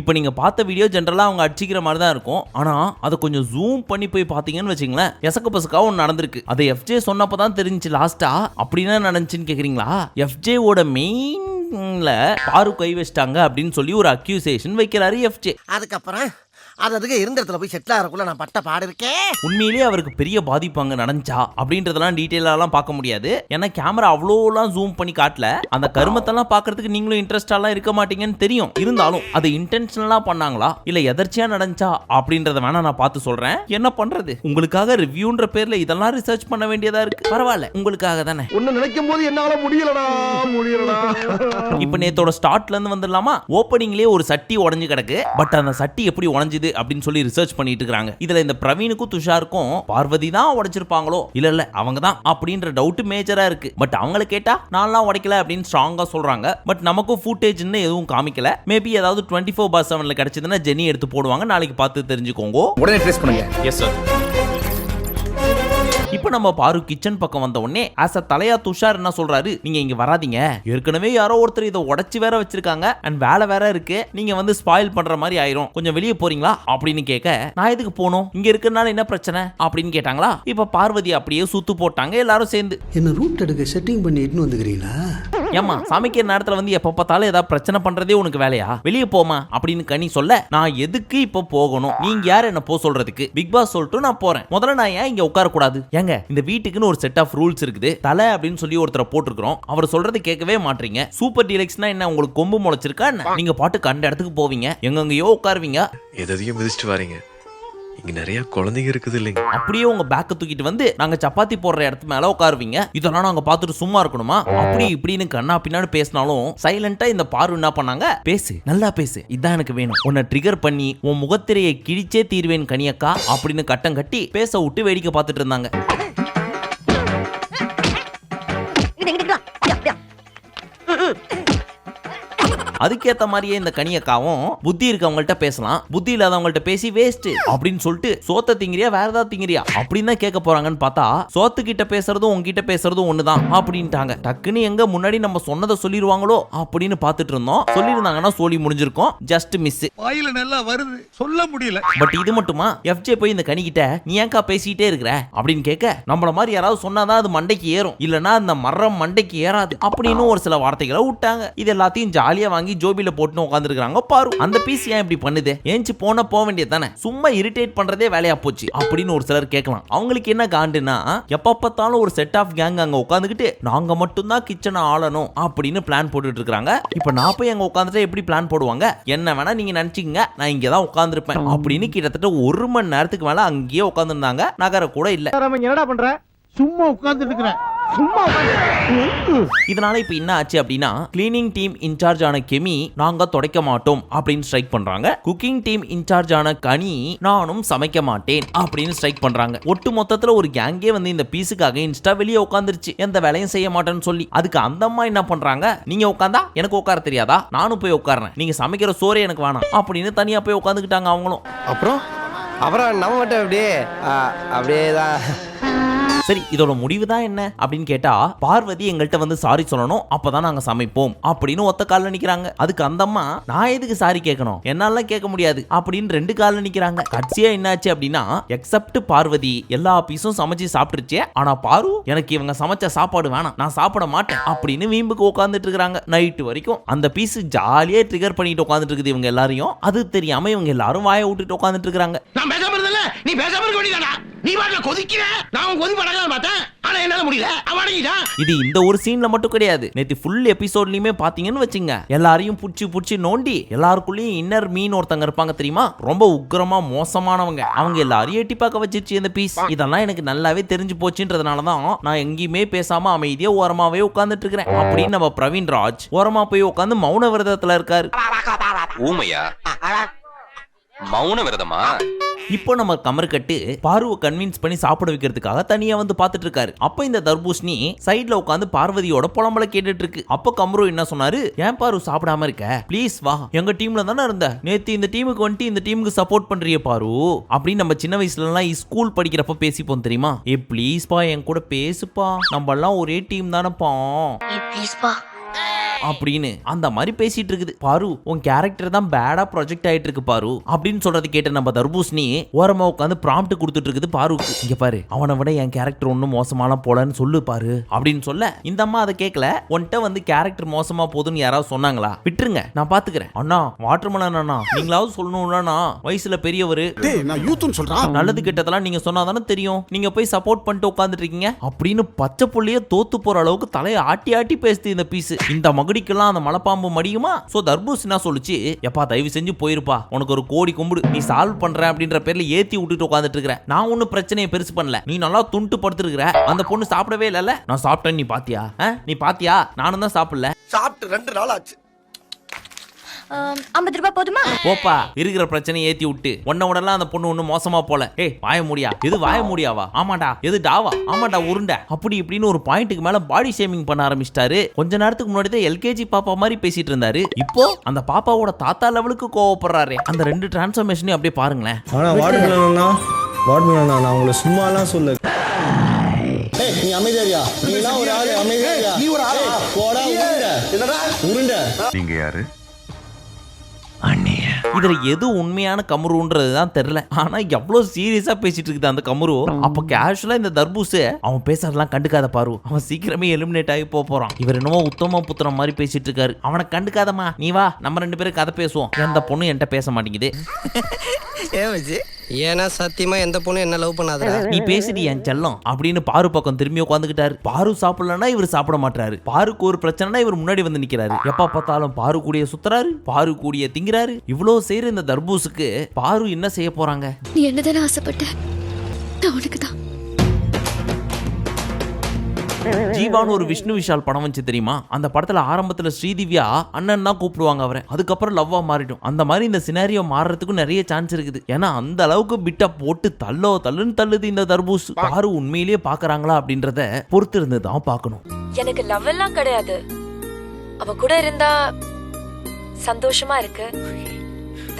இப்போ நீங்க பார்த்த வீடியோ ஜென்ரலா அவங்க அடிச்சிக்கிற மாதிரி தான் இருக்கும். ஆனா அதை கொஞ்சம் ஜூம் பண்ணி போய் பாத்தீங்கன்னு வச்சுங்களேன் எசக்க பசக்கா ஒன்று நடந்திருக்கு. அதை எஃப்ஜே சொன்னப்போ தான் தெரிஞ்சுச்சு லாஸ்டா அப்படின்னா நடந்துச்சுன்னு கேக்குறீங்களா? எஃப்ஜே ஓட மெயின்ல பாரு கை வச்சிட்டாங்க அப்படின்னு சொல்லி ஒரு அக்யூசேஷன் வைக்கிறாரு எஃப்ஜே அதுக்கப்புறம் அது அதுக்கு இருந்த இடத்துல போய் செட்டில் ஆகிறக்குள்ள நான் பட்ட பாடு இருக்கேன் உண்மையிலேயே அவருக்கு பெரிய பாதிப்பு அங்க நடந்துச்சா? அப்படின்றதெல்லாம் டீட்டெயிலாலாம் பார்க்க முடியாது. ஏன்னா கேமரா அவ்வளோலாம் ஜூம் பண்ணி காட்டல. அந்த கருமத்தெல்லாம் பார்க்கறதுக்கு நீங்களும் இன்ட்ரெஸ்டாலாம் இருக்க மாட்டீங்கன்னு தெரியும். இருந்தாலும் அது இன்டென்ஷனலா பண்ணாங்களா? இல்ல எதர்ச்சியா நடந்துச்சா? அப்படின்றத வேணா நான் பார்த்து சொல்றேன். என்ன பண்றது? உங்களுக்காக ரிவ்யூன்ற பேர்ல இதெல்லாம் ரிசர்ச் பண்ண வேண்டியதா இருக்கு. பரவாயில்ல உங்களுக்காக தானே. உன்னை நினைக்கும் போது என்னால முடியலடா முடியலடா. இப்போ நேத்தோட ஸ்டார்ட்ல இருந்து வந்துடலாமா? ஓப்பனிங்லேயே ஒரு சட்டி உடைஞ்சு கிடக்கு. பட் அந்த சட்டி எப்படி உடைஞ்சுது? அப்படின்னு சொல்லி ரிசர்ச் பண்ணிட்டு இருக்காங்க இதுல இந்த பிரவீனுக்கும் துஷாருக்கும் பார்வதி தான் உடைச்சிருப்பாங்களோ? இல்ல இல்ல அவங்க தான் அப்படின்ற டவுட் மேஜரா இருக்கு. பட் அவங்கள கேட்டா நான்லாம் உடைக்கல அப்படின்னு ஸ்ட்ராங்கா சொல்றாங்க. பட் நமக்கும் ஃபுட்டேஜ்னு எதுவும் காமிக்கல. மேபி ஏதாவது டுவெண்ட்டி ஃபோர் பார் செவன்ல கிடைச்சதுன்னா ஜெனி எடுத்து போடுவாங்க. நாளைக்கு பார்த்து தெரிஞ்சுக்கோங்க. உடனே ட்ரேஸ் பண்ணுங்க. எஸ் சார் இப்போ நம்ம பாரு கிச்சன் பக்கம் வந்த உடனே ஆஸ் அ தலையா துஷார் என்ன சொல்றாரு? நீங்க இங்க வராதீங்க. ஏற்கனவே யாரோ ஒருத்தர் இதை உடச்சி வேற வச்சிருக்காங்க. அண்ட் வேலை வேற இருக்கு. நீங்க வந்து ஸ்பாயில் பண்ற மாதிரி ஆயிரும். கொஞ்சம் வெளியே போறீங்களா? அப்படின்னு கேட்க நான் எதுக்கு போகணும்? இங்க இருக்கறனால என்ன பிரச்சனை? அப்படின்னு கேட்டாங்களா? இப்ப பார்வதி அப்படியே சுத்து போட்டாங்க. எல்லாரும் சேர்ந்து. என்ன ரூட் எடுக்க செட்டிங் பண்ணி இட்டுன்னு வந்துக்கிறீங்களா? ஏமா சமைக்கிற நேரத்துல வந்து எப்ப பார்த்தாலும் ஏதாவது பிரச்சனை பண்றதே உனக்கு வேலையா? வெளியே போமா அப்படின்னு கனி சொல்ல நான் எதுக்கு இப்ப போகணும்? நீங்க யார்? என்ன போ சொல்றதுக்கு? பிக் பாஸ் சொல்லிட்டு நான் போறேன். முதல்ல நான் ஏன் இங்க உட்கார கூடாது ஏங்க இந்த வீட்டுக்குன்னு ஒரு செட் ஆஃப் ரூல்ஸ் இருக்குது. தலை அப்படின்னு சொல்லி ஒருத்தரை போட்டிருக்கிறோம். அவர் சொல்றது கேட்கவே மாட்டீங்க சூப்பர் டீலக்ஸ்னா என்ன உங்களுக்கு கொம்பு முளைச்சிருக்கா என்ன? நீங்க பாட்டு கண்ட இடத்துக்கு போவீங்க. எங்கெங்கயோ உட்காருவீங்க. எதையும் மிதிச்சிட்டு வாரீங்க. இங்க நிறைய குழந்தைங்க இருக்குது இல்லைங்க. அப்படியே உங்க பேக்க தூக்கிட்டு வந்து நாங்க சப்பாத்தி போடுற இடத்து மேல உட்காருவீங்க. இதெல்லாம் நாங்க பார்த்துட்டு சும்மா இருக்கணுமா? அப்படி இப்படின்னு கண்ணா பின்னாடி பேசினாலும் சைலண்டா இந்த பார்வை என்ன பண்ணாங்க? பேசு நல்லா பேசு. இதான் எனக்கு வேணும். உன்னை ட்ரிகர் பண்ணி உன் முகத்திரையை கிழிச்சே தீர்வேன் கனியக்கா அப்படின்னு கட்டம் கட்டி பேச விட்டு வேடிக்கை பார்த்துட்டு இருந்தாங்க. அதுக்கேத்த மாதிரியே இந்த கனியக்காவும் புத்தி இருக்கவங்கள்ட்ட பேசலாம். புத்தி இல்லாதவங்கள்ட்ட பேசி வேஸ்ட் அப்படின்னு சொல்லிட்டு சோத்த திங்கிறியா வேற ஏதாவது திங்கிறியா? அப்படின்னு தான் கேட்க போறாங்கன்னு பார்த்தா சோத்து கிட்ட பேசுறதும் உங்ககிட்ட பேசுறதும் ஒண்ணுதான் அப்படின்ட்டாங்க. டக்குன்னு எங்க முன்னாடி நம்ம சொன்னதை சொல்லிடுவாங்களோ அப்படின்னு பார்த்துட்டு இருந்தோம். சொல்லியிருந்தாங்கன்னா சொல்லி முடிஞ்சிருக்கும். ஜஸ்ட் மிஸ் வாயில நல்லா வருது. சொல்ல முடியல. பட் இது மட்டுமா? எஃப்ஜே போய் இந்த கனிக்கிட்ட நீ ஏன்க்கா பேசிட்டே இருக்கிற? அப்படின்னு கேட்க நம்மள மாதிரி யாராவது சொன்னாதான் அது மண்டைக்கு ஏறும். இல்லனா அந்த மரம் மண்டைக்கு ஏறாது. அப்படின்னு ஒரு சில வார்த்தைகளை விட்டாங்க. இது எல்லாத்தையும் ஜாலியா வாங்கி ஜோபியில போட்டு உட்காந்துருக்காங்க பாரு அந்த பிசி ஏன் இப்படி பண்ணுது? ஏஞ்சி போன போக வேண்டியது தானே சும்மா இரிட்டேட் பண்றதே வேலையா போச்சு. அப்படின்னு ஒரு சிலர் கேட்கலாம். அவங்களுக்கு என்ன காண்டுனா எப்ப பார்த்தாலும் ஒரு செட் ஆஃப் கேங் அங்க உட்காந்துக்கிட்டு நாங்க மட்டும்தான் கிச்சனை ஆளணும் அப்படின்னு பிளான் போட்டுட்டு இருக்காங்க. இப்ப நான் போய் அங்க உட்காந்துட்டு எப்படி பிளான் போடுவாங்க? என்ன வேணா நீங்க நினைச்சிக்கங்க. நான் இங்க தான் உட்காந்துருப்பேன் அப்படின்னு கிட்டத்தட்ட ஒரு மணி நேரத்துக்கு மேல அங்கேயே உட்காந்துருந்தாங்க நகர கூட இல்ல. என்னடா பண்ற? சும்மா உட்கார்ந்துட்டு இருக்கிறேன் சும்மா இதனால இப்ப என்ன ஆச்சு அப்படின்னா கிளீனிங் டீம் இன்சார்ஜ் ஆன கெமி நாங்க துடைக்க மாட்டோம் அப்படின்னு ஸ்ட்ரைக் பண்றாங்க. குக்கிங் டீம் இன்சார்ஜ் ஆன கனி நானும் சமைக்க மாட்டேன் அப்படின்னு ஸ்ட்ரைக் பண்றாங்க. ஒட்டு மொத்தத்துல ஒரு கேங்கே வந்து இந்த பீஸுக்காக இன்ஸ்டா வெளியே உட்காந்துருச்சு எந்த வேலையும் செய்ய மாட்டேன்னு சொல்லி. அதுக்கு அந்த அம்மா என்ன பண்றாங்க? நீங்க உட்காந்தா எனக்கு உட்கார தெரியாதா? நானும் போய் உட்கார்றேன். நீங்க சமைக்கிற சோறே எனக்கு வேணாம் அப்படின்னு தனியா போய் உட்காந்துக்கிட்டாங்க அவங்களும். அப்புறம்? அப்புறம் நம்ம மட்டும் அப்படியே அப்படியே தான் சரி இதோட முடிவு தான் என்ன? அப்படின்னு கேட்டா பார்வதி எங்கள்கிட்ட வந்து சாரி சொல்லணும் அப்பதான் நாங்க சமைப்போம் அப்படின்னு ஒத்த கால்ல நிக்கிறாங்க. அதுக்கு அந்த அம்மா நான் எதுக்கு சாரி கேட்கணும்? என்னால கேட்க முடியாது அப்படின்னு ரெண்டு கால்ல நிக்கிறாங்க. கட்சியா என்னாச்சு அப்படின்னா எக்ஸப்ட் பார்வதி எல்லா பீஸும் சமைச்சு சாப்பிட்டுருச்சு. ஆனா பாரு எனக்கு இவங்க சமைச்ச சாப்பாடு வேணாம் நான் சாப்பிட மாட்டேன் அப்படின்னு வீம்புக்கு உட்காந்துட்டு இருக்காங்க நைட்டு வரைக்கும் அந்த பீஸ் ஜாலியா ட்ரிகர் பண்ணிட்டு உட்காந்துட்டு இருக்குது இவங்க எல்லாரையும். அது தெரியாம இவங்க எல்லாரும் வாயை விட்டுட்டு உட்காந்துட்டு இருக்காங்க நான் பேசாம இருந்தல நீ பேசாம இருக்க நீ பாட்டுல கொதிக்கிற? நான் கொதிப்பட. கொதி பழகலாம் பார்த்தேன். ஆனா என்னால முடியல. அவடங்கிட்டான் இது இந்த ஒரு சீன்ல மட்டும் கிடையாது. நேத்து ஃபுல் எபிசோட்லயுமே பாத்தீங்கன்னு வச்சுங்க. எல்லாரையும் புடிச்சு புடிச்சு நோண்டி எல்லாருக்குள்ளயும் இன்னர் மீன் ஒருத்தங்க இருப்பாங்க தெரியுமா? ரொம்ப உக்கிரமா மோசமானவங்க. அவங்க எல்லாரையும் எட்டி பார்க்க வச்சிருச்சு இந்த பீஸ் இதெல்லாம் எனக்கு நல்லாவே தெரிஞ்சு போச்சுன்றதுனால தான் நான் எங்கேயுமே பேசாம அமைதியா ஓரமாவே உட்கார்ந்துட்டு இருக்கிறேன். அப்படின்னு நம்ம பிரவீன் ராஜ் ஓரமா போய் உட்காந்து மௌன விரதத்துல இருக்காரு. ஊமையா? மௌன விரதமா? இப்போ நம்ம கமர்கட்டு பார்வை கன்வின்ஸ் பண்ணி சாப்பிட வைக்கிறதுக்காக தனியா வந்து பார்த்துட்டு இருக்காரு அப்ப இந்த தர்பூஷணி சைட்ல உட்காந்து பார்வதியோட புலம்பல கேட்டுட்டு இருக்கு அப்ப கமரு என்ன சொன்னாரு? ஏன் பாரு சாப்பிடாம இருக்க? ப்ளீஸ் வா. எங்க டீம்ல தானே இருந்த. நேத்து இந்த டீமுக்கு வந்துட்டு இந்த டீமுக்கு சப்போர்ட் பண்றிய பாரு அப்படின்னு நம்ம சின்ன வயசுல எல்லாம் ஸ்கூல் படிக்கிறப்ப பேசிப்போம் தெரியுமா? ஏ ப்ளீஸ் பா. என் கூட பேசுப்பா. நம்ம எல்லாம் ஒரே டீம் தானப்பா. அப்படின்னு அந்த மாதிரி பேசிட்டு இருக்குது. பாரு உன் கேரக்டர் தான் பேடா ப்ரொஜெக்ட் ஆயிட்டு இருக்கு பாரு அப்படின்னு சொல்றது கேட்ட நம்ம தர்பூசணி ஓரமா உட்காந்து ப்ராம்ப்ட் கொடுத்துட்டு இருக்குது பாருக்கு இங்க பாரு அவனை விட என் கேரக்டர் ஒன்றும் மோசமாலாம் போலன்னு சொல்லு பாரு அப்படின்னு சொல்ல இந்த அம்மா அதை கேட்கல உன்கிட்ட வந்து கேரக்டர் மோசமா போகுதுன்னு யாராவது சொன்னாங்களா? விட்டுருங்க நான் பாத்துக்கிறேன். அண்ணா வாட்டர்மலன் அண்ணா நீங்களாவது சொல்லணும்னா வயசுல பெரியவரு. நல்லது கெட்டதெல்லாம் நீங்க சொன்னாதானே தெரியும். நீங்க போய் சப்போர்ட் பண்ணிட்டு உட்காந்துட்டு இருக்கீங்க. அப்படின்னு பச்சை புள்ளைய தோத்து போற அளவுக்கு தலையை ஆட்டி ஆட்டி பேசுது இந்த பீஸ் இந்த மகுடிக்கெல்லாம் அந்த மலைப்பாம்பு மடியுமா? சோ தர்பூஸ் என்ன சொல்லுச்சு? எப்பா தயவு செஞ்சு போயிருப்பா. உனக்கு ஒரு கோடி கும்பிடு. நீ சால்வ் பண்ற அப்படின்ற பேர்ல ஏத்தி விட்டுட்டு உட்காந்துட்டு இருக்கிற. நான் ஒன்னும் பிரச்சனையை பெருசு பண்ணல. நீ நல்லா துண்டு படுத்துருக்குற அந்த பொண்ணு சாப்பிடவே இல்லல நான் சாப்பிட்டேன் நீ பாத்தியா? நீ பாத்தியா? நானும் தான் சாப்பிடல. சாப்பிட்டு ரெண்டு நாள் ஆச்சு. ஐம்பது ரூபாய் போதுமா? போப்பா இருக்கிற பிரச்சனையை ஏத்தி விட்டு. உன்ன உடலாம் அந்த பொண்ணு ஒண்ணு மோசமா போல. ஏய் வாய முடியா? எது வாய முடியாவா? ஆமாடா எது டாவா? ஆமாடா உருண்டை. அப்படி இப்படின்னு ஒரு பாயிண்ட்டுக்கு மேல பாடி ஷேமிங் பண்ண ஆரம்பிச்சிட்டாரு. கொஞ்ச நேரத்துக்கு முன்னாடி தான் எல்கேஜி பாப்பா மாதிரி பேசிட்டு இருந்தாரு. இப்போ அந்த பாப்பாவோட தாத்தா லெவலுக்கு கோவப்படுறாரு. அந்த ரெண்டு டிரான்ஸ்ஃபர்மேஷனையும் அப்படியே பாருங்களேன். ஆனா நான் உங்களை சும்மாலாம் சொல்ல ஏய் நீ நீலாம் ஒரு ஆளு அமைதியாரியா? நீ ஒரு ஆளா? போடா உருண்டை. என்னடா? உருண்டை நீங்க யாரு? Amen. இதுல எது உண்மையான கமுருன்றது தான் தெரியல. ஆனா எவ்வளவு சீரியஸா பேசிட்டு இருக்குது அந்த கமுரு அப்ப கேஷுவலா இந்த தர்பூஸ் அவன் பேசுறதெல்லாம் கண்டுக்காத பாரு. அவன் சீக்கிரமே எலிமினேட் ஆகி போக போறான். இவர் என்னமோ உத்தம புத்திரம் மாதிரி பேசிட்டு இருக்காரு. அவனை கண்டுக்காதமா நீ வா நம்ம ரெண்டு பேரும் கதை பேசுவோம். எந்த பொண்ணு என்கிட்ட பேச மாட்டேங்குது. ஏன்னா சத்தியமா எந்த பொண்ணும் என்ன லவ் பண்ணாதடா? நீ பேசிடி என் செல்லம் அப்படின்னு பாரு பக்கம் திரும்பி உட்காந்துக்கிட்டாரு பாரு சாப்பிடலன்னா இவர் சாப்பிட மாட்டாரு பாருக்கு ஒரு பிரச்சனைனா இவர் முன்னாடி வந்து நிக்கிறாரு. எப்ப பார்த்தாலும் பாரு கூடிய சுத்துறாரு. பாரு கூடிய திங்கிறாரு. இவ்வளவு செய்யற இந்த தர்பூஸுக்கு பாரு என்ன செய்ய போறாங்க? நீ என்னதானே ஆசைப்பட்ட? நான் உனக்கு தான் ஜீவான்னு ஒரு விஷ்ணு விஷால் படம் வந்துச்சு தெரியுமா? அந்த படத்துல ஆரம்பத்துல ஸ்ரீதிவ்யா அண்ணன் தான் கூப்பிடுவாங்க அவரை. அதுக்கப்புறம் லவ்வா மாறிடும். அந்த மாதிரி இந்த சினாரியோ மாறுறதுக்கும் நிறைய சான்ஸ் இருக்குது. ஏன்னா அந்த அளவுக்கு பிட்டா போட்டு தள்ளோ தள்ளுன்னு தள்ளுது இந்த தர்பூஸ் பாரு உண்மையிலேயே பாக்குறாங்களா அப்படின்றத பொறுத்து இருந்து தான் பார்க்கணும். எனக்கு லவ் எல்லாம் கிடையாது. அவ கூட இருந்தா சந்தோஷமா இருக்கு.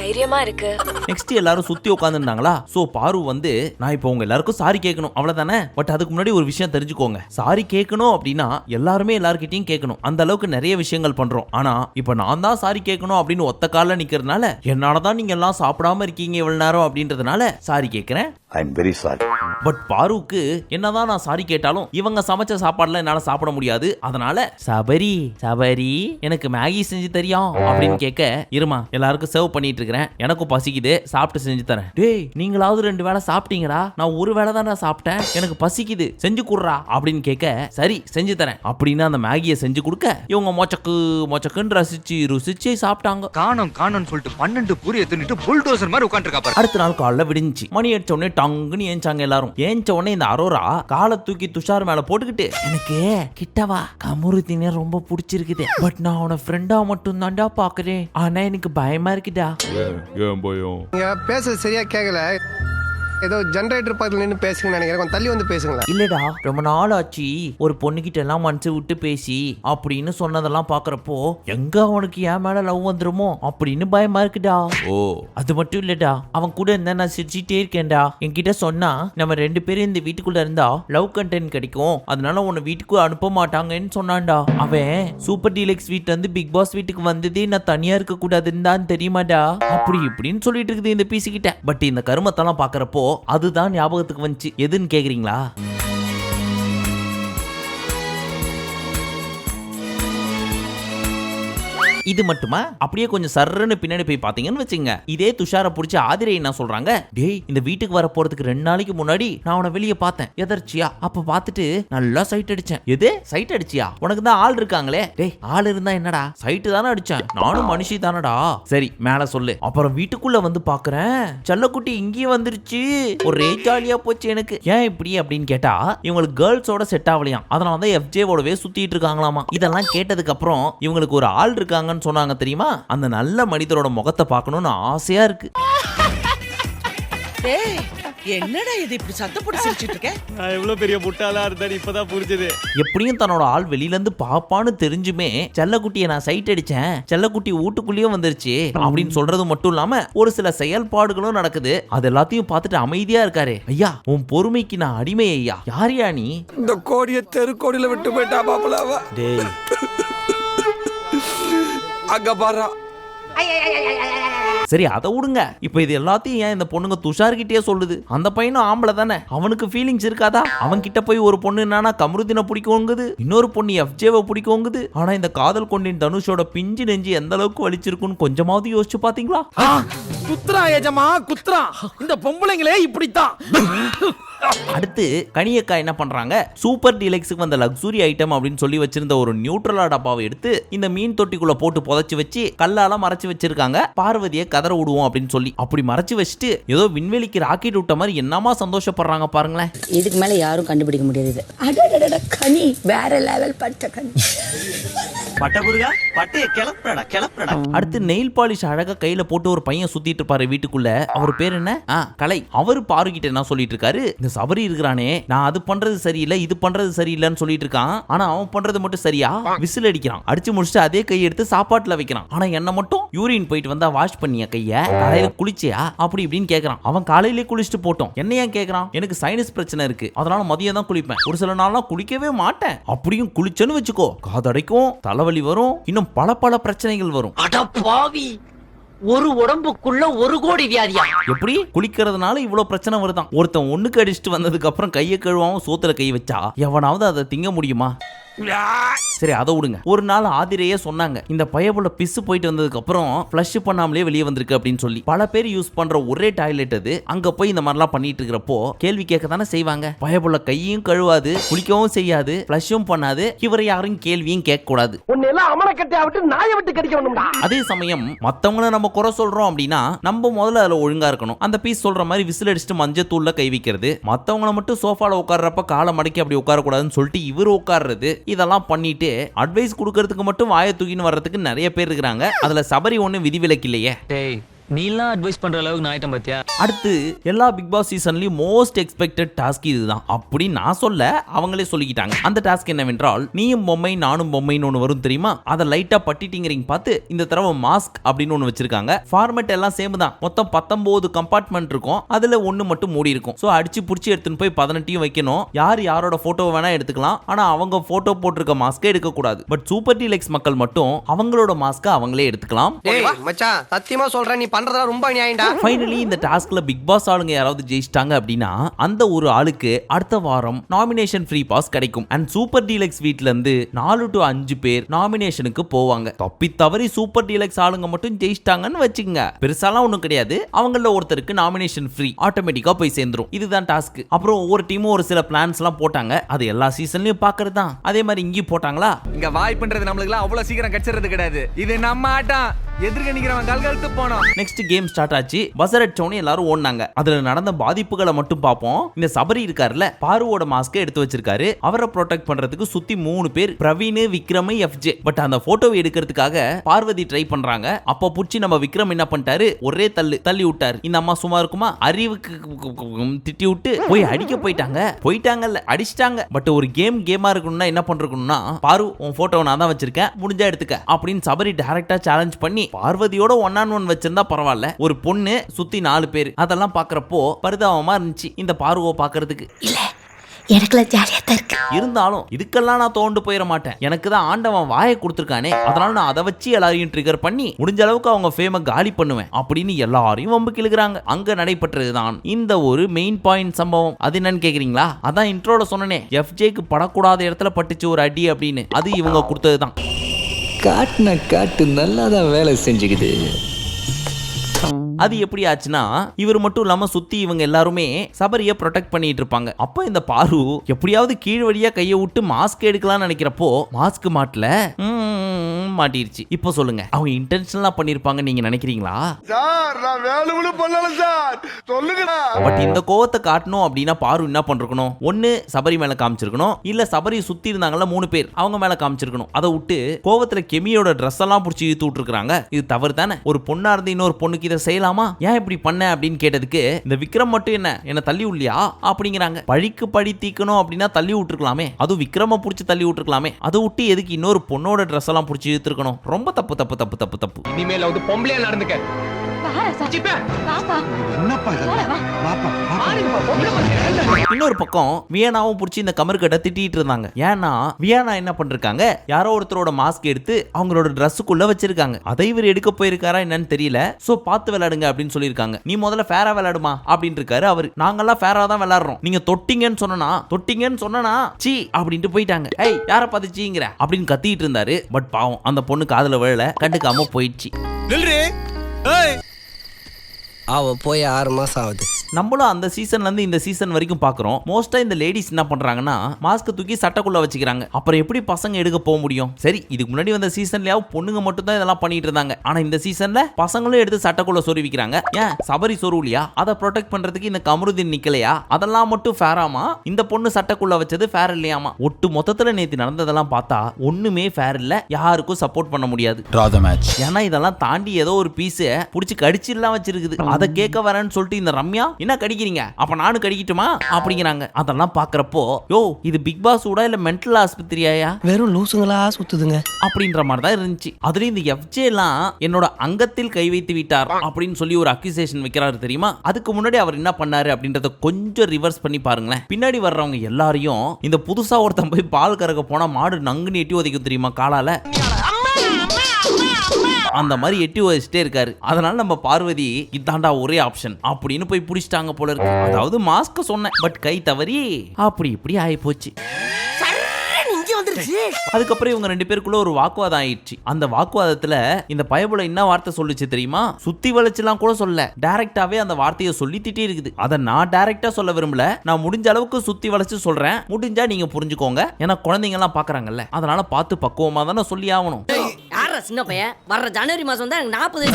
தைரியமா இருக்கு. நெக்ஸ்ட் எல்லாரும் சுத்தி உட்காந்துருந்தாங்களா சோ பாரு வந்து நான் இப்போ உங்க எல்லாருக்கும் சாரி கேட்கணும். அவ்வளவுதானே? பட் அதுக்கு முன்னாடி ஒரு விஷயம் தெரிஞ்சுக்கோங்க. சாரி கேட்கணும் அப்படின்னா எல்லாருமே எல்லார்கிட்டயும் கேட்கணும். அந்த அளவுக்கு நிறைய விஷயங்கள் பண்றோம். ஆனா இப்போ நான் தான் சாரி கேட்கணும் அப்படின்னு ஒத்த கால நிக்கிறதுனால என்னாலதான் நீங்க எல்லாம் சாப்பிடாம இருக்கீங்க இவ்வளவு நேரம் அப்படின்றதுனால சாரி கேட்கிறேன். I am very sorry but பாருக்கு என்னதான் நான் சாரி கேட்டாலும் இவங்க சமைச்ச சாப்பாடுல என்னால சாப்பிட முடியாது. அதனால சபரி சபரி எனக்கு மேகி செஞ்சு தெரியும் அப்படின்னு கேட்க இருமா எல்லாருக்கும் சர்வ் பண்ணிட்டு இருக்கிறேன் எனக்கும் பசிக்குது. சாப்பிட்டு செஞ்சு தரேன். டேய் நீங்களாவது ரெண்டு வேளை சாப்பிட்டீங்கடா. நான் ஒரு வேளை தான் சாப்பிட்டேன். எனக்கு பசிக்குது. செஞ்சு குடுறா. அப்படின்னு கேட்க சரி செஞ்சு தரேன். அப்படின்னு அந்த மேகியை செஞ்சு கொடுக்க இவங்க மொச்சக்கு மொச்சக்குன்னு ரசிச்சு ருசிச்சு சாப்பிட்டாங்க. காணோம் காணோம்னு சொல்லிட்டு பன்னெண்டு பூரிய தின்னுட்டு புல்டோசர் மாதிரி உட்காந்துருக்கா பாரு. அடுத்த நாள் காலைல விடிஞ்சுச்சு. மணி அடிச்ச உடனே டங்குன்னு ஏஞ்சாங்க எல்லாரும். ஏஞ்ச உடனே இந்த அரோரா காலை தூக்கி துஷார் மேல போட்டுக்கிட்டு எனக்கு கிட்டவா கமுரு தின ரொம்ப பிடிச்சிருக்குது. பட் நான் அவன ஃப்ரெண்டா மட்டும் தான்டா பாக்குறேன். ஆனா எனக்கு பயமா இருக்குடா. நீங்க பேசுறது சரியா கேட்கல ஏதோ ஜென்ரேட்டர் பக்கத்துல நின்று பேசுங்க நினைக்கிறேன். கொஞ்சம் தள்ளி வந்து பேசுங்களேன். இல்லடா ரொம்ப நாள் ஆச்சு ஒரு பொண்ணுகிட்ட எல்லாம் மனசு விட்டு பேசி அப்படின்னு சொன்னதெல்லாம் பாக்குறப்போ எங்க அவனுக்கு என் மேல லவ் வந்துருமோ? அப்படின்னு பயமா இருக்குடா. ஓ அது மட்டும் இல்லடா. அவன் கூட இருந்தா நான் சிரிச்சிட்டே இருக்கேன்டா. என்கிட்ட சொன்னா நம்ம ரெண்டு பேரும் இந்த வீட்டுக்குள்ள இருந்தா லவ் கண்டென்ட் கிடைக்கும். அதனால உன்னை வீட்டுக்கு அனுப்ப மாட்டாங்கன்னு சொன்னான்டா. அவன் சூப்பர் டீலக்ஸ் வீட்ல இருந்து பிக் பாஸ் வீட்டுக்கு வந்ததே நான் தனியா இருக்க கூடாதுன்னு தான் தெரியுமாடா. அப்படி இப்படின்னு சொல்லிட்டு இருக்குது இந்த பிசிக்கிட்ட பட் இந்த கருமத்தெல்லாம் பாக்குறப்போ அதுதான் ஞாபகத்துக்கு வந்துச்சு. எதுன்னு கேக்குறீங்களா? இது மட்டுமா? அப்படியே கொஞ்சம் சர்றன்னு பின்னாடி போய் பாத்தீங்கன்னு வச்சுங்க இதே துஷாரை பிடிச்சி ஆதிரை என்ன சொல்றாங்க டேய் இந்த வீட்டுக்கு வர போறதுக்கு ரெண்டு நாளைக்கு முன்னாடி நான் உன வெளியே பார்த்தேன். எதர்ச்சியா? அப்ப பார்த்துட்டு நல்லா சைட் அடிச்சேன். எது? சைட் அடிச்சியா? உனக்கு தான் ஆள் இருக்காங்களே. டேய் ஆள் இருந்தா என்னடா? சைட்டு தானே அடிச்சேன். நானும் மனுஷி தானடா. சரி மேல சொல்லு. அப்புறம் வீட்டுக்குள்ள வந்து பாக்குறேன் செல்லக்குட்டி இங்கேயும் வந்துருச்சு. ஒரே ஜாலியா போச்சு எனக்கு. ஏன் இப்படி அப்படின்னு கேட்டா இவங்களுக்கு கேர்ள்ஸோட செட் ஆகலையாம். அதனால தான் எஃப்ஜேவோடவே சுத்திட்டு இருக்காங்களாமா. இதெல்லாம் கேட்டதுக்கு அப்புறம் இவங்களுக்கு ஒரு ஆள் இருக்காங்கன்னு சொன்னாங்க தெரியுமா? அந்த நல்ல மனிதரோட முகத்தை பார்க்கணும்னு ஆசையா இருக்கு. என்னடா இது இப்படி சத்தம் போட்டு சிரிச்சிட்டு இருக்க? நான் எவ்வளவு பெரிய முட்டாளா இருந்தேன் இப்பதான் புரிஞ்சது. எப்படியும் தன்னோட ஆள் வெளியில இருந்து பாப்பான்னு தெரிஞ்சுமே செல்லக்குட்டியை நான் சைட் அடிச்சேன் செல்லக்குட்டி வீட்டுக்குள்ளேயே வந்துருச்சு அப்படின்னு சொல்றது மட்டும் இல்லாம ஒரு சில செயல்பாடுகளும் நடக்குது. அது எல்லாத்தையும் பார்த்துட்டு அமைதியா இருக்காரு. ஐயா உன் பொறுமைக்கு நான் அடிமை ஐயா? யாரியா நீ? இந்த கோடிய தெரு கோடியில விட்டு போயிட்டா பாப்பலாவ டேய் அங்க பாரு சரி அதை விடுங்க இப்போ இது எல்லாத்தையும் ஏன் இந்த பொண்ணுங்க துஷார்கிட்டயே சொல்லுது? அந்த பையனும் ஆம்பளை தானே? அவனுக்கு ஃபீலிங்ஸ் இருக்காதா? அவன் கிட்ட போய் ஒரு பொண்ணு என்னன்னா கமருதினை பிடிக்குங்குது இன்னொரு பொண்ணு எஃப்ஜேவை பிடிக்குங்குது ஆனா இந்த காதல் கொண்டின் தனுஷோட பிஞ்சு நெஞ்சு எந்த அளவுக்கு வலிச்சிருக்குன்னு கொஞ்சமாவது யோசிச்சு பாத்தீங்களா? குத்ரா ஏஜமா குத்ரா. இந்த பொம்பளைங்களே இப்படித்தான். அடுத்து கனியக்கா என்ன பண்றாங்க? சூப்பர் டீலக்ஸுக்கு வந்த லக்ஸுரி ஐட்டம் அப்படின்னு சொல்லி வச்சிருந்த ஒரு நியூட்ரலா டப்பாவை எடுத்து இந்த மீன் தொட்டிக்குள்ள போட்டு புதைச்சு வச்சு கல்லால மறைச்சு வச்சிருக்காங்க. பார்வதியை கதற விடுவோம் அப்படின்னு சொல்லி. அப்படி மறைச்சு வச்சுட்டு ஏதோ விண்வெளிக்கு ராக்கெட் விட்ட மாதிரி என்னமா சந்தோஷப்படுறாங்க பாருங்களேன். இதுக்கு மேல யாரும் கண்டுபிடிக்க முடியாது கனி வேற லெவல் பட்ட கனி. பட்டகுருகா பட்டைய கிளப்புறடா கிளப்புறடா. அடுத்து நெயில் பாலிஷ் அழகா கையில போட்டு ஒரு பையன் சுத்திட்டு இருப்பாரு வீட்டுக்குள்ள. அவர் பேர் என்ன? கலை. அவர் பாருகிட்ட என்ன சொல்லிட்டு இருக்காரு? இந்த சபரி இருக்கிறானே. நான் அது பண்றது சரியில்லை இது பண்றது சரியில்லைன்னு சொல்லிட்டு இருக்கான். ஆனா அவன் பண்றது மட்டும் சரியா? விசில் அடிக்கிறான். அடிச்சு முடிச்சுட்டு அதே கையை எடுத்து சாப்பாட்டுல வைக்கிறான். ஆனா என்ன மட்டும்? யூரின் போயிட்டு வந்தா வாஷ் பண்ணிய கைய? காலையில குளிச்சியா? அப்படி இப்படின்னு கேக்குறான். அவன் காலையிலே குளிச்சுட்டு போட்டோம். என்ன ஏன் கேக்குறான்? எனக்கு சைனஸ் பிரச்சனை இருக்கு. அதனால மதியம் தான் குளிப்பேன். ஒரு சில நாள்லாம் குளிக்கவே மாட்டேன். அப்படியும் குளிச்சேன்னு வச்சுக்கோ. காதடைக்கும் தலைவலி வரும் இன்னும் பல பல பிரச்சனைகள் வரும். அட பாவி! ஒரு உடம்புக்குள்ள ஒரு கோடி வியாதியா? எப்படி? குளிக்கிறதுனால இவ்வளவு பிரச்சனை வருதாம் ஒருத்தன் ஒண்ணுக்கு அடிச்சுட்டு வந்ததுக்கு அப்புறம் கையை கழுவாம சோத்துல கை வச்சா எவனாவது அதை திங்க முடியுமா? சரி அதை விடுங்க. ஒரு நாள் ஆதிரையே சொன்னாங்க இந்த பயபுள்ள பிசு போயிட்டு வந்ததுக்கு அப்புறம் ஃப்ளஷ் பண்ணாமலே வெளியே வந்திருக்கு அப்படின்னு சொல்லி. பல பேர் யூஸ் பண்ற ஒரே டாய்லெட் அது அங்க போய் இந்த மாதிரிலாம் பண்ணிட்டு இருக்கிறப்போ கேள்வி கேட்க தானே செய்வாங்க. பயபுள்ள கையும் கழுவாது குளிக்கவும் செய்யாது ஃப்ளஷும் பண்ணாது இவரை யாரும் கேள்வியும் கேட்க கூடாது அதே சமயம் மத்தவங்கள நம்ம குறை சொல்றோம் அப்படின்னா நம்ம முதல்ல அதுல ஒழுங்கா இருக்கணும். அந்த பீஸ் சொல்ற மாதிரி விசில் அடிச்சுட்டு மஞ்சள் தூள்ல கை வைக்கிறது. மத்தவங்கள மட்டும் சோஃபால உட்கார்றப்ப காலை மடக்கி அப்படி உட்கார கூடாதுன்னு சொல்லிட்டு இவர் உட்கார்றது. இதெல்லாம் பண்ணிட்டு அட்வைஸ் கொடுக்கறதுக்கு மட்டும் வாயை தூக்கின்னு வர்றதுக்கு நிறைய பேர் இருக்கிறாங்க. அதுல சபரி ஒண்ணு விதிவிலக்கு இல்லையே. டேய் நீலாம் அட்வைஸ் பண்ற அளவுக்கு நான் ஆயிட்டேன் பாத்தியா? அடுத்து எல்லா பிக் பாஸ் சீசன்லயும் மோஸ்ட் எக்ஸ்பெக்டட் டாஸ்க் இதுதான். அப்படி நான் சொல்ல அவங்களே சொல்லிக்கிட்டாங்க. அந்த டாஸ்க் என்னவென்றால் நீயும் பொம்மை நானும் பொம்மைன்னு ஒன்று வரும் தெரியுமா? அதை லைட்டா பட்டிட்டிங்கிறீங்க பார்த்து இந்த தடவை மாஸ்க் அப்படின்னு ஒன்று வச்சிருக்காங்க. ஃபார்மேட் எல்லாம் சேம் தான். மொத்தம் பத்தொன்பது கம்பார்ட்மெண்ட் இருக்கும். அதுல ஒன்று மட்டும் மூடி இருக்கும். ஸோ அடிச்சு பிடிச்சி எடுத்துன்னு போய் பதினெட்டையும் வைக்கணும். யார் யாரோட போட்டோ வேணா எடுத்துக்கலாம். ஆனா அவங்க போட்டோ போட்டிருக்க மாஸ்க்கை எடுக்கக்கூடாது. பட் சூப்பர் டீலக்ஸ் மக்கள் மட்டும் அவங்களோட மாஸ்க்கை அவங்களே எடுத்துக்கலாம். மச்சான் சத்தியமா சொல்றேன் நீ பண்றதெல்லாம் ரொம்ப நியாயம்டா ஃபைனலி இந்த டாஸ்க்ல பிக் பாஸ் ஆளுங்க யாராவது ஜெயிச்சிட்டாங்க அப்படின்னா அந்த ஒரு ஆளுக்கு அடுத்த வாரம் நாமினேஷன் ஃப்ரீ பாஸ் கிடைக்கும். அண்ட் சூப்பர் டீலக்ஸ் வீட்ல இருந்து நாலு டு அஞ்சு பேர் நாமினேஷனுக்கு போவாங்க. தப்பி தவறி சூப்பர் டீலக்ஸ் ஆளுங்க மட்டும் ஜெயிச்சிட்டாங்கன்னு வச்சுக்கங்க. பெருசாலாம் ஒன்றும் கிடையாது. அவங்கள ஒருத்தருக்கு நாமினேஷன் ஃப்ரீ ஆட்டோமேட்டிக்கா போய் சேர்ந்துரும். இதுதான் டாஸ்க் அப்புறம் ஒவ்வொரு டீமும் ஒரு சில பிளான்ஸ் எல்லாம் போட்டாங்க. அது எல்லா சீசன்லயும் பாக்குறது தான் அதே மாதிரி இங்கேயும் போட்டாங்களா? இங்க வாய்ப்புன்றது நம்மளுக்குலாம் அவ்வளவு சீக்கிரம் கிடைச்சிறது கிடையாது. இது நம்ம ஆட்டம். எதிர்க்க நிக்கிறவன் கல்கழுத்து போனோம் நெக்ஸ்ட் கேம் ஸ்டார்ட் ஆச்சு. பசர் அடிச்சோன்னு எல்லாரும் ஓடினாங்க. அதுல நடந்த பாதிப்புகளை மட்டும் பார்ப்போம். இந்த சபரி இருக்காருல்ல பாருவோட மாஸ்கை எடுத்து வச்சிருக்காரு. அவரை ப்ரொடெக்ட் பண்றதுக்கு சுத்தி மூணு பேர் பிரவீன் விக்ரம் எஃப்ஜே பட் அந்த போட்டோவை எடுக்கிறதுக்காக பார்வதி ட்ரை பண்றாங்க. அப்ப புடிச்சு நம்ம விக்ரம் என்ன பண்ணிட்டாரு? ஒரே தள்ளு தள்ளி விட்டாரு. இந்த அம்மா சும்மா இருக்குமா? அறிவுக்கு திட்டி விட்டு போய் அடிக்க போயிட்டாங்க. போயிட்டாங்கல்ல அடிச்சிட்டாங்க. பட் ஒரு கேம் கேமா இருக்கணும்னா என்ன பண்றதுன்னா பாரு உன் போட்டோ நான் தான் வச்சிருக்கேன். முடிஞ்சா எடுத்துக்க. அப்படின்னு சபரி டைரக்டா சேலஞ்ச் பண்ணி பார்வதியோட ஒன் ஆன் ஒன் வச்சிருந்தா பரவாயில்ல. ஒரு பொண்ணு சுத்தி நாலு பேர். அதெல்லாம் பாக்குறப்போ பரிதாபமா இருந்துச்சு இந்த பார்வை பாக்குறதுக்கு. எனக்குல ஜாலியா தான் இருக்கு. இருந்தாலும் இதுக்கெல்லாம் நான் தோண்டு போயிட மாட்டேன். எனக்கு தான் ஆண்டவன் வாயை கொடுத்துருக்கானே. அதனால நான் அதை வச்சு எல்லாரையும் ட்ரிகர் பண்ணி முடிஞ்ச அளவுக்கு அவங்க ஃபேமை காலி பண்ணுவேன் அப்படின்னு எல்லாரையும் வம்பு கிழக்குறாங்க அங்க நடைபெற்றதுதான் இந்த ஒரு மெயின் பாயிண்ட் சம்பவம். அது என்னன்னு கேக்குறீங்களா? அதான் இன்ட்ரோல சொன்னனே எஃப்ஜேக்கு படக்கூடாத இடத்துல பட்டுச்சு ஒரு அடி அப்படின்னு. அது இவங்க கொடுத்ததுதான். காட்டின காட்டு நல்லா தான் வேலை செஞ்சுக்குது. அது எப்படி ஆச்சுன்னா இவர் மட்டும் இல்லாம சுத்தி இவங்க எல்லாருமே சபரியை ப்ரொடெக்ட் பண்ணிட்டு இருப்பாங்க. அப்ப இந்த பாரு எப்படியாவது கீழ் வழியா கையை விட்டு மாஸ்க் எடுக்கலாம்னு நினைக்கிறப்போ மாஸ்க் மாட்டல. ம், மாட்டிருச்சு. இப்போ சொல்லுங்க அவங்க இன்டென்ஷனலா பண்ணிருப்பாங்க நீங்க நினைக்கிறீங்களா? சார் நான் வேலுமனு பண்ணல சார். சொல்லுங்கடா பட் இந்த கோவத்தை காட்டணும் அப்படின்னா பாரு என்ன பண்ணிருக்கணும் ஒண்ணு சபரி மேல காமிச்சிருக்கணும். இல்ல சபரி சுத்தி இருந்தாங்கல்ல மூணு பேர் அவங்க மேல காமிச்சிருக்கணும். அதை விட்டு கோவத்துல கெமியோட ட்ரெஸ் எல்லாம் புடிச்சு இழுத்து விட்டுருக்காங்க இது தவறு தானே ஒரு பொண்ணா இருந்து இன்னொரு பொண்ணுக்கு இதை செய்யலாமா? ஏன் இப்படி பண்ண அப்படின்னு கேட்டதுக்கு இந்த விக்ரம் மட்டும் என்ன? என்ன தள்ளி உள்ளியா அப்படிங்கிறாங்க. பழிக்கு பழி தீக்கணும் அப்படின்னா தள்ளி விட்டுருக்கலாமே. அதுவும் விக்ரம புடிச்சு தள்ளி விட்டுருக்கலாமே. அதை விட்டு எதுக்கு இன்னொரு பொண்ணோட ட்ரெஸ் எல்லாம் புடிச்சு இழுத்துருக்கணும்? ரொம்ப தப்பு தப்பு தப்பு தப்பு தப்பு. இனிமேல் வந்து பொம்பளையா நடந்துக்க. இன்னொரு பக்கம் வியனாவும் புடிச்சு இந்த கமர்கட்டை திட்டிட்டு இருந்தாங்க. ஏன்னா வியனா என்ன பண்ணிருக்காங்க யாரோ ஒருத்தரோட மாஸ்க் எடுத்து அவங்களோட ட்ரெஸ்ஸுக்குள்ள வச்சிருக்காங்க. அதை இவர் எடுக்க போயிருக்காரா என்னன்னு தெரியல. சோ பார்த்து விளையாடுங்க அப்படின்னு சொல்லியிருக்காங்க. நீ முதல்ல ஃபேரா விளையாடுமா அப்படின்னு இருக்காரு அவர். நாங்கெல்லாம் ஃபேரா தான் விளையாடுறோம். நீங்க தொட்டிங்கன்னு சொன்னா தொட்டிங்கன்னு சொன்னா சீ அப்படின்ட்டு போயிட்டாங்க. ஏய் யார பார்த்து சீங்கிற அப்படின்னு கத்திட்டு இருந்தாரு. பட் பாவம் அந்த பொண்ணு காதுல விழல. கண்டுக்காம போயிடுச்சு. அவ போய் ஆறு மாசம் ஆகுது. நம்மளும் அந்த சீசன்ல இருந்து இந்த சீசன் வரைக்கும் பாக்குறோம். மோஸ்டா இந்த லேடிஸ் என்ன பண்றாங்கன்னா மாஸ்க் தூக்கி சட்டைக்குள்ள வச்சுக்கிறாங்க. அப்புறம் எப்படி பசங்க எடுக்க போக முடியும்? சரி இதுக்கு முன்னாடி வந்த சீசன்லயாவது பொண்ணுங்க மட்டும் தான் இதெல்லாம் பண்ணிட்டு இருந்தாங்க. ஆனா இந்த சீசன்ல பசங்களும் எடுத்து சட்டைக்குள்ள சொருவிக்கிறாங்க ஏன்? சபரி சொருவிலியா? அதை ப்ரொடெக்ட் பண்றதுக்கு இந்த கமருதீன் நிக்கலையா? அதெல்லாம் மட்டும் ஃபேராமா இந்த பொண்ணு சட்டைக்குள்ள வச்சது ஃபேர் இல்லையாமா? ஒட்டு மொத்தத்துல நேத்து நடந்ததெல்லாம் பார்த்தா ஒண்ணுமே ஃபேர் இல்ல. யாருக்கும் சப்போர்ட் பண்ண முடியாது. ஏன்னா இதெல்லாம் தாண்டி ஏதோ ஒரு பீஸ் புடிச்சு கடிச்சிடலாம் வச்சிருக்குது. அதை கேட்க வரேன்னு சொல்லிட்டு இந்த ரம்யா என்ன கடிக்கிறீங்க? அப்ப நானும் கடிக்கட்டுமா? அப்படிங்கிறாங்க. அதெல்லாம் பாக்குறப்போ யோ இது பிக் பாஸ் கூட இல்ல மென்டல் ஆஸ்பத்திரியாயா? வெறும் லூசுங்களா சுத்துதுங்க. அப்படின்ற மாதிரி தான் இருந்துச்சு. அதுலயும் இந்த எஃப்ஜே எல்லாம் என்னோட அங்கத்தில் கை வைத்து விட்டார் அப்படின்னு சொல்லி ஒரு அக்யூசேஷன் வைக்கிறாரு தெரியுமா? அதுக்கு முன்னாடி அவர் என்ன பண்ணாரு அப்படின்றத கொஞ்சம் ரிவர்ஸ் பண்ணி பாருங்களேன். பின்னாடி வர்றவங்க எல்லாரையும் இந்த புதுசா ஒருத்தன் போய் பால் கறக்க போனா மாடு நங்குன்னு எட்டி உதைக்கும் தெரியுமா காலால? அந்த மாதிரி எட்டி வச்சுட்டே இருக்காரு. அதனால நம்ம பார்வதி இதாண்டா ஒரே ஆப்ஷன் அப்படின்னு போய் புடிச்சிட்டாங்க போல இருக்கு. அதாவது மாஸ்க் சொன்னேன் பட் கை தவறி அப்படி இப்படி ஆயி போச்சு அதுக்கப்புறம் இவங்க ரெண்டு பேருக்குள்ள ஒரு வாக்குவாதம் ஆயிடுச்சு. அந்த வாக்குவாதத்துல இந்த பயபுல என்ன வார்த்தை சொல்லுச்சு தெரியுமா? சுத்தி வளைச்சுலாம் கூட சொல்ல டைரக்டாவே அந்த வார்த்தையை சொல்லி திட்டி இருக்குது. அதை நான் டைரக்டா சொல்ல விரும்பல. நான் முடிஞ்ச அளவுக்கு சுத்தி வளைச்சு சொல்றேன். முடிஞ்சா நீங்க புரிஞ்சுக்கோங்க. ஏன்னா குழந்தைங்க எல்லாம் பாக்குறாங்கல்ல. அதனால பார்த்து பக்குவமா தானே சொல்லி ஆகணும். சின்ன பையன். வர்ற ஜனவரி மாசம் தான் எனக்கு நாற்பது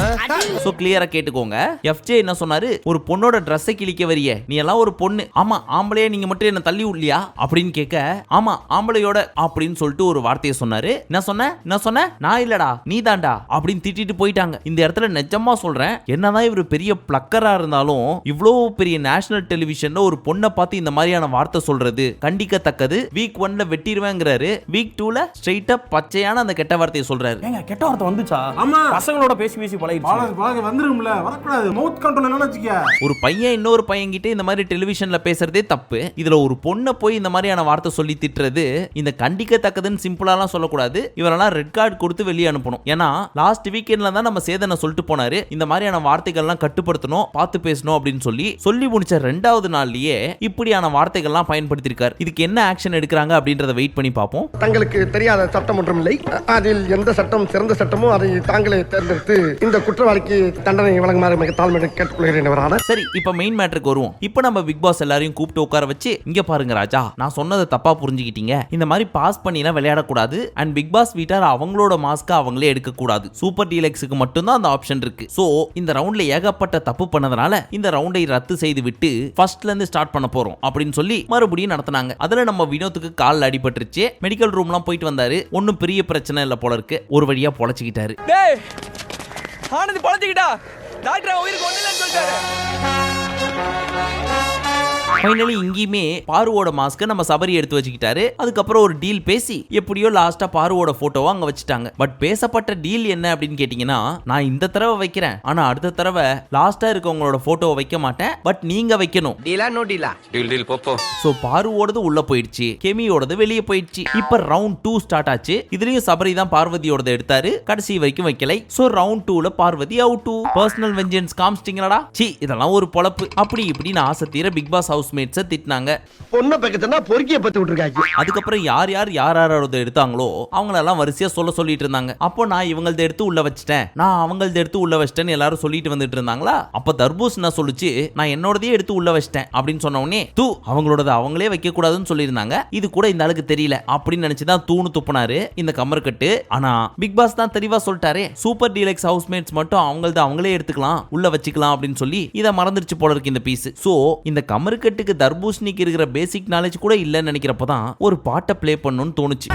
சோ கிளியரா கேட்டுக்கோங்க. எஃப்ஜே என்ன சொன்னாரு? ஒரு பொண்ணோட ட்ரெஸ்ஸை கிழிக்க வரிய. நீ எல்லாம் ஒரு பொண்ணு. ஆமா ஆம்பளையே நீங்க மட்டும் என்ன தள்ளி விடலையா? அப்படின்னு கேட்க ஆமா ஆம்பளையோட அப்படின்னு சொல்லிட்டு ஒரு வார்த்தையை சொன்னாரு. என்ன சொன்ன? என்ன சொன்ன? நான் இல்லடா நீ தாண்டா அப்படின்னு திட்டிட்டு போயிட்டாங்க. இந்த இடத்துல நிஜமா சொல்றேன் என்னதான் இவர் பெரிய பிளக்கரா இருந்தாலும் இவ்வளோ பெரிய நேஷனல் டெலிவிஷன்ல ஒரு பொண்ணை பார்த்து இந்த மாதிரியான வார்த்தை சொல்றது கண்டிக்கத்தக்கது. வீக் ஒன்ல வெட்டிடுவேங்கிறாரு வீக் டூல ஸ்ட்ரைட்டா பச்சையான அந்த கெட்ட வார்த்தையை சொல்றாரு. கெட்ட வார்த்தை வந்துச்சா? ஆமா. பசங்களோட பேசி பேசி பழகிடுச்சு வந்துரும்ல. வரக்கூடாது. மவுத் கண்ட்ரோல் என்னன்னு வச்சுக்க? ஒரு பையன் இன்னொரு பையன் கிட்ட இந்த மாதிரி டெலிவிஷன்ல பேசுறதே தப்பு. இதுல ஒரு பொண்ணை போய் இந்த மாதிரியான வார்த்தை சொல்லி திட்டுறது இந்த கண்டிக்கத்தக்கதுன்னு சிம்பிளாலாம் சொல்லக்கூடாது. இவரெல்லாம் ரெட் கார்டு கொடுத்து வெளியே அனுப்பணும். ஏன்னா லாஸ்ட் வீக்கெண்ட்ல தான் நம்ம சேதனை சொல்லிட்டு போனாரு. இந்த மாதிரியான வார்த்தைகள்லாம் கட்டுப்படுத்தணும் பார்த்து பேசணும் அப்படின்னு சொல்லி சொல்லி முடிச்ச ரெண்டாவது நாள்லயே இப்படியான வார்த்தைகள்லாம் பயன்படுத்தியிருக்காரு. இதுக்கு என்ன ஆக்ஷன் எடுக்கிறாங்க அப்படின்றத வெயிட் பண்ணி பார்ப்போம். தங்களுக்கு தெரியாத சட்டம் ஒன்றும் இல்லை. அதில் எந்த சட்டம் சிறந்த சட்டமோ அதை தாங்களே தேர்ந்தெடுத்து இந்த குற்றவாளிக்கு தண்டனை வழங்குமாறு மிக தாழ்மையை கேட்டுக்கொள்கிறேன் சரி இப்போ மெயின் மேட்டருக்கு வருவோம். இப்போ நம்ம பிக் பாஸ் எல்லாரையும் கூப்பிட்டு உட்கார வச்சு இங்க பாருங்க ராஜா நான் சொன்னதை தப்பா புரிஞ்சுக்கிட்டீங்க. இந்த மாதிரி பாஸ் பண்ணிலாம் விளையாடக்கூடாது. அண்ட் பிக் பாஸ் வீட்டார் அவங்களோட மாஸ்க்கை அவங்களே எடுக்கக்கூடாது. சூப்பர் டீலக்ஸுக்கு மட்டும்தான் அந்த ஆப்ஷன் இருக்கு. ஸோ இந்த ரவுண்ட்ல ஏகப்பட்ட தப்பு பண்ணதுனால இந்த ரவுண்டை ரத்து செய்து விட்டு ஃபர்ஸ்ட்ல இருந்து ஸ்டார்ட் பண்ண போறோம் அப்படின்னு சொல்லி மறுபடியும் நடத்தினாங்க. அதுல நம்ம வினோத்துக்கு காலில் அடிபட்டுருச்சு. மெடிக்கல் ரூம்லாம் போயிட்டு வந்தாரு. ஒன்றும் பெரிய பிரச்சனை இல்லை போல இருக்கு. ஒரு வழியா பொழைச்சிக்கிட்டாரு. டேய் ஆனந்த் பொழைச்சிக்கிட்டா. டாக்டர் உயிருக்கு ஒன்றும் இல்லைன்னு சொல்லிட்டாரு. ஃபைனலி இங்கேயுமே பாருவோட மாஸ்க்கை நம்ம சபரி எடுத்து வச்சுக்கிட்டாரு. அதுக்கப்புறம் ஒரு டீல் பேசி எப்படியோ லாஸ்டா பாருவோட போட்டோவை அங்க வச்சுட்டாங்க. பட் பேசப்பட்ட டீல் என்ன அப்படின்னு கேட்டீங்கன்னா நான் இந்த தடவை வைக்கிறேன். ஆனா அடுத்த தடவை லாஸ்டா இருக்கவங்களோட போட்டோவை வைக்க மாட்டேன். பட் நீங்க வைக்கணும். டீலா நோ டீலா டீல் டீல் போப்போ சோ பாருவோடது உள்ள போயிடுச்சு. கெமியோடது வெளியே போயிடுச்சு. இப்ப ரவுண்ட் டூ ஸ்டார்ட் ஆச்சு. இதுலயும் சபரி தான் பார்வதியோடது எடுத்தாரு. கடைசி வரைக்கும் வைக்கலை. சோ ரவுண்ட் டூல Parvathi out to personal vengeance காமிச்சிட்டீங்களா சி இதெல்லாம் ஒரு பொழப்பு. அப்படி இப்படின்னு ஆசை தீர பிக் பாஸ் ஹவுஸ் ஹவுஸ்மேட்ஸை திட்டினாங்க. பொண்ணை பக்கத்துனா பொறுக்கிய பத்து விட்டுருக்காச்சு அதுக்கப்புறம் யார் யார் யார் யாரோட எடுத்தாங்களோ அவங்களெல்லாம் வரிசையா சொல்ல சொல்லிட்டு இருந்தாங்க. அப்போ நான் இவங்களத எடுத்து உள்ள வச்சிட்டேன். நான் அவங்களத எடுத்து உள்ள வச்சிட்டேன்னு எல்லாரும் சொல்லிட்டு வந்துட்டு இருந்தாங்களா? அப்ப தர்பூஸ் என்ன சொல்லுச்சு நான் என்னோடதே எடுத்து உள்ள வச்சிட்டேன். அப்படின்னு சொன்ன உடனே தூ அவங்களோட அவங்களே வைக்க கூடாதுன்னு சொல்லியிருந்தாங்க. இது கூட இந்த ஆளுக்கு தெரியல. அப்படின்னு நினைச்சுதான் தூணு துப்புனாரு இந்த கமர்கட்டு ஆனா பிக் பாஸ் தான் தெளிவா சொல்லிட்டாரே சூப்பர் டீலக்ஸ் ஹவுஸ்மேட்ஸ் மட்டும் அவங்களத அவங்களே எடுத்துக்கலாம் உள்ள வச்சுக்கலாம் அப்படின்னு சொல்லி இதை மறந்துருச்சு போல இருக்கு இந்த பீஸ். சோ இந்த கமர்கட்டுக்கு தர்பூசணிக்கு இருக்கிற பேசிக் நாலேஜ் கூட இல்லைன்னு நினைக்கிறப்ப தான் ஒரு பாட்டை ப்ளே பண்ணணும்னு தோணுச்சு.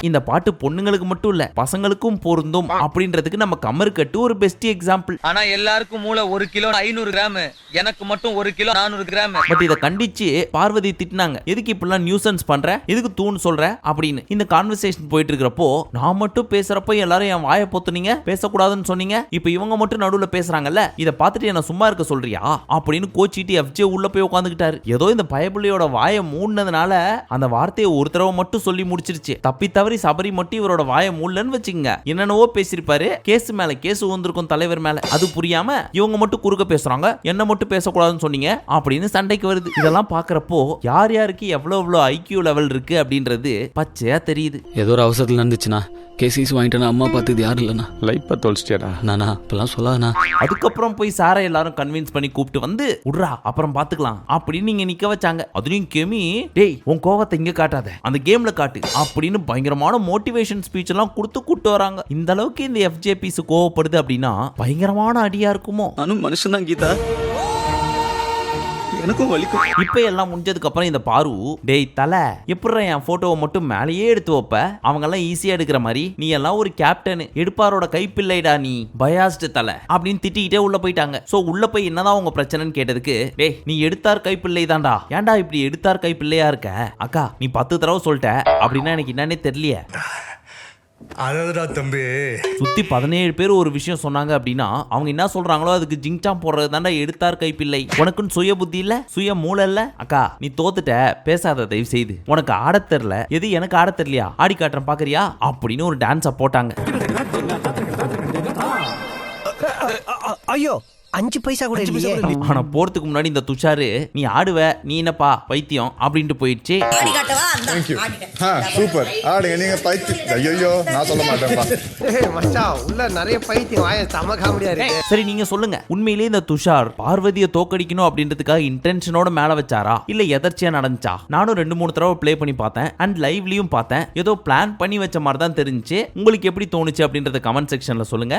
இந்த பாட்டு பொண்ணுங்களுக்கு மட்டும் இல்ல பசங்களுக்கும் பொருந்தும் அப்படின்றதுக்கு நம்ம கமர்கட்டு ஒரு பெஸ்ட் எக்ஸாம்பிள் ஆனா எல்லாருக்கும் மூளை ஒரு கிலோ ஐநூறு கிராம் எனக்கு மட்டும் ஒரு கிலோ நானூறு கிராம் பட் இதை கண்டிச்சு பார்வதி திட்டினாங்க. எதுக்கு இப்படிலாம் நியூசன்ஸ் பண்ற? எதுக்கு தூண் சொல்ற? அப்படின்னு. இந்த கான்வர்சேஷன் போயிட்டு இருக்கிறப்போ நான் மட்டும் பேசுறப்போ எல்லாரும் என் வாயை பொத்துனீங்க பேசக்கூடாதுன்னு சொன்னீங்க. இப்போ இவங்க மட்டும் நடுவுல பேசுறாங்கல்ல இதை பார்த்துட்டு என்ன சும்மா இருக்க சொல்றியா? அப்படின்னு கோச்சிட்டு எஃப்ஜே உள்ள போய் உட்காந்துக்கிட்டாரு ஏதோ இந்த பயபுள்ளியோட வாயை மூடினதுனால அந்த வார்த்தையை ஒரு தடவை மட்டும் சொல்லி முடிச்சிருச்சு. தப்பி தவறி சபரி மட்டும் இவரோட வாயை மூடலன்னு வச்சுங்க என்னென்னவோ பேசியிருப்பாரு. கேஸ் மேல கேஸ் வந்திருக்கும் தலைவர் மேல. அது புரியாம இவங்க மட்டும் குறுக்க பேசுறாங்க. என்ன மட்டும் பேசக்கூடாதுன்னு சொன்னீங்க. அப்படின்னு சண்டைக்கு வருது. இதெல்லாம் பாக்குறப்போ யார் யாருக்கு எவ்வளவு எவ்வளவு ஐக்கியூ லெவல் இருக்கு அப்படின்றது பச்சையா தெரியுது. ஏதோ ஒரு அவசரத்தில் நடந்துச்சுண்ணா. கேசிஸ் வாங்கிட்டேன்னா அம்மா பார்த்தது யாரும் இல்லைண்ணா. லைஃப்பை தொலைச்சிட்டியாடா. நானா இப்பெல்லாம் சொல்லாதண்ணா. அதுக்கப்புறம் போய் சாரை எல்லாரும் கன்வின்ஸ் பண்ணி கூப்பிட்டு வந்து உட்ரா அப்புறம் பாத்துக்கலாம். அப்படின்னு நீங்க நிக்க வச்சாங்க. அதுலயும் கெமி டேய் உன் கோவத்தை இங்க காட்டாத. அந்த கேம்ல காட்டு. அப்படின்னு பயங்கரமான மோட்டிவேஷன் ஸ்பீச் எல்லாம் கொடுத்து கூட்டு வராங்க. இந்த அளவுக்கு இந்த எஃப்ஜேபிஸ் கோவப்படுது அப்படின்னா பயங்கரமான அடியா இருக்குமோ? நானும் மனுஷன் தான் கீதா. எனக்கும் வலிக்கும். இப்ப எல்லாம் முடிஞ்சதுக்கு அப்புறம் இந்த பாரு டேய் தலை எப்படிடா என் போட்டோவை மட்டும் மேலேயே எடுத்து வைப்ப? அவங்க எல்லாம் ஈஸியா எடுக்கிற மாதிரி நீ எல்லாம் ஒரு கேப்டன் எடுப்பாரோட கைப்பிள்ளைடா நீ பயாஸ்டு தலை அப்படின்னு திட்டிக்கிட்டே உள்ள போயிட்டாங்க. சோ உள்ள போய் என்னதான் உங்க பிரச்சனைன்னு கேட்டதுக்கு டேய் நீ எடுத்தார் கைப்பிள்ளை தான்டா ஏன்டா இப்படி எடுத்தார் கைப்பிள்ளையா இருக்க? அக்கா நீ பத்து தடவை சொல்லிட்ட அப்படின்னா எனக்கு என்னன்னே தெரியலையே. அழகுடா தம்பி சுத்தி பதினேழு பேர் ஒரு விஷயம் சொன்னாங்க அப்படின்னா அவங்க என்ன சொல்றாங்களோ அதுக்கு ஜிங்சாம் போடுறது தாண்டா எடுத்தார் கைப்பிள்ளை உனக்குன்னு சுய புத்தி இல்ல சுய மூளை இல்ல அக்கா நீ தோத்துட்ட பேசாத தயவு செய்து உனக்கு ஆடத் தெரியல எது எனக்கு ஆடத் தெரியலையா ஆடி காட்டுறேன் பாக்குறியா அப்படின்னு ஒரு டான்ஸ போட்டாங்க ஐயோ அஞ்சு பைசா கூட இல்லையே. ஆனா போறதுக்கு முன்னாடி இந்த துஷாரு நீ ஆடுவ நீ என்னப்பா பைத்தியம் அப்படின்ட்டு போயிடுச்சு. சூப்பர் ஆடுங்க நீங்க பைத்தி ஐயோ நான் சொல்ல மாட்டேன்ப்பா. ஏய், மச்சான் உள்ள நிறைய பைத்தியம் வாய செம காமெடியா இருக்கு. சரி நீங்க சொல்லுங்க. உண்மையிலேயே இந்த துஷார் பார்வதியை தோக்கடிக்கணும் அப்படின்றதுக்காக இன்டென்ஷனோட மேல வச்சாரா? இல்ல எதர்ச்சியா நடந்துச்சா? நானும் ரெண்டு மூணு தடவை ப்ளே பண்ணி பார்த்தேன். அண்ட் லைவ்லயும் பார்த்தேன். ஏதோ பிளான் பண்ணி வச்ச மாதிரி தான் தெரிஞ்சுச்சு. உங்களுக்கு எப்படி தோணுச்சு அப்படின்றத கமெண்ட் செக்ஷன்ல சொல்லுங்க.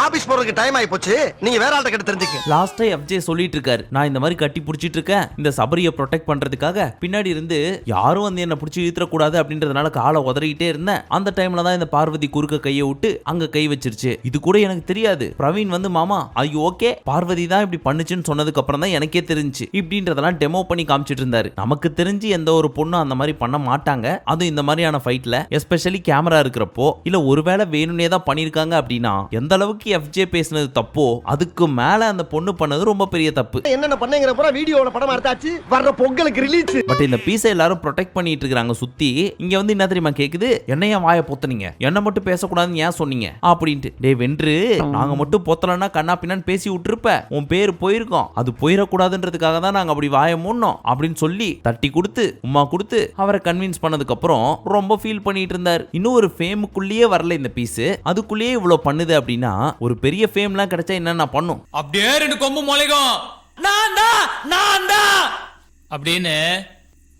ஆபீஸ் போறதுக்கு டைம் ஆயி போச்சு நீங்க வேற ஆள்கிட்ட கிட்ட தெரிஞ்சுக்க. லாஸ்டா எஃப்ஜே சொல்லிட்டு இருக்காரு. நான் இந்த மாதிரி கட்டி புடிச்சிட்டு இருக்கேன். இந்த சபரியை ப்ரொடெக்ட் பண்றதுக்காக பின்னாடி இருந்து யாரும் வந்து என்ன பிடிச்சி இழுத்துறக்கூடாது அப்படின்றதுனால காலை உதறிக்கிட்டே இருந்தேன். அந்த டைம்ல தான் இந்த பார்வதி குறுக்க கையை விட்டு அங்க கை வச்சிருச்சு. இது கூட எனக்கு தெரியாது. பிரவீன் வந்து மாமா ஐயோ ஓகே பார்வதி தான் இப்படி பண்ணுச்சுன்னு சொன்னதுக்கு அப்புறம் தான் எனக்கே தெரிஞ்சு. இப்படின்றதெல்லாம் டெமோ பண்ணி காமிச்சிட்டு இருந்தாரு. நமக்கு தெரிஞ்சு எந்த ஒரு பொண்ணும் அந்த மாதிரி பண்ண மாட்டாங்க. அதுவும் இந்த மாதிரியான ஃபைட்ல எஸ்பெஷலி கேமரா இருக்கிறப்போ இல்ல ஒருவேளை வேணும்னே தான் பண்ணிருக்காங்க அப்படின்னா எந்த அளவுக்கு எஃப்ஜே பேசுனது தப்போ அதுக்கு மேல அந்த பொண்ணு பண்ணது ரொம்ப பெரிய தப்பு. என்னென்ன பண்ணேங்கிற பூரா வீடியோல படம் எடுத்தாச்சு. வர்ற பொங்கலுக்கு ரிலீஸ் பட் இந்த பீஸை எல்லாரும் ப்ரொடெக்ட் பண்ணிட்டு இருக்காங்க சுத்தி. இங்க வந்து என்ன தெரியுமா கேக்குது? என்ன ஏன் வாயை பொத்துனீங்க. என்ன மட்டும் பேசக்கூடாதுன்னு ஏன் சொன்னீங்க? அப்படின்ட்டு. டே வென்று நாங்க மட்டும் பொத்தலன்னா கண்ணா பின்னான்னு பேசி விட்டுருப்ப. உன் பேர் போயிருக்கோம். அது போயிடக்கூடாதுன்றதுக்காக தான் நாங்க அப்படி வாயை மூடணும் அப்படின்னு சொல்லி தட்டி கொடுத்து உமா கொடுத்து அவரை கன்வின்ஸ் பண்ணதுக்கு அப்புறம் ரொம்ப ஃபீல் பண்ணிட்டு இருந்தார். இன்னும் ஒரு ஃபேமுக்குள்ளேயே வரல இந்த பீஸ் அதுக்குள்ளேயே இவ்வளவு பண்ணுது அப்படின்னா ஒரு பெரிய ஃபேம்லாம் கிடைச்சா என்னென்ன பண்ணும். அப்படியே ரெண்டு கொம்பு முளைக்கும். நான் தான் நான் தான். அப்படின்னு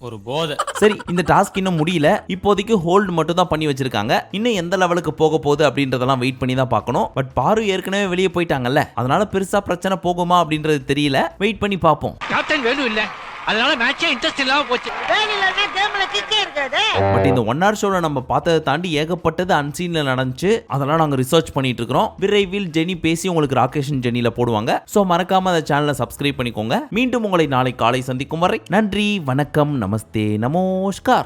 ஒரு போதை. சரி இந்த டாஸ்க் இன்னும் முடியல. இப்போதைக்கு ஹோல்டு மட்டும் தான் பண்ணி வச்சிருக்காங்க. இன்னும் எந்த லெவலுக்கு போக போகுது அப்படின்றதெல்லாம் வெயிட் பண்ணி தான் பார்க்கணும். பட் பாரு ஏற்கனவே வெளியே போயிட்டாங்கல்ல. அதனால பெருசா பிரச்சனை போகுமா அப்படின்றது தெரியல. வெயிட் பண்ணி பார்ப்போம். கேப்டன் வேணும் இல்ல. அதனால மேட்சே இன்ட்ரெஸ்ட் இல்லாம போச்சு. பட் இந்த ஒன் ஹவர் ஷோல நம்ம பார்த்ததை தாண்டி ஏகப்பட்டது அன்சீன்ல நடந்துச்சு. அதெல்லாம் நாங்க ரிசர்ச் பண்ணிட்டு இருக்கிறோம் விரைவில் ஜெனி பேசி உங்களுக்கு ராகேஷன் ஜெனியில போடுவாங்க. சோ மறக்காம அந்த சேனலை சப்ஸ்கிரைப் பண்ணிக்கோங்க. மீண்டும் உங்களை நாளை காலை சந்திக்கும் வரை நன்றி வணக்கம் நமஸ்தே நமோஸ்கார்.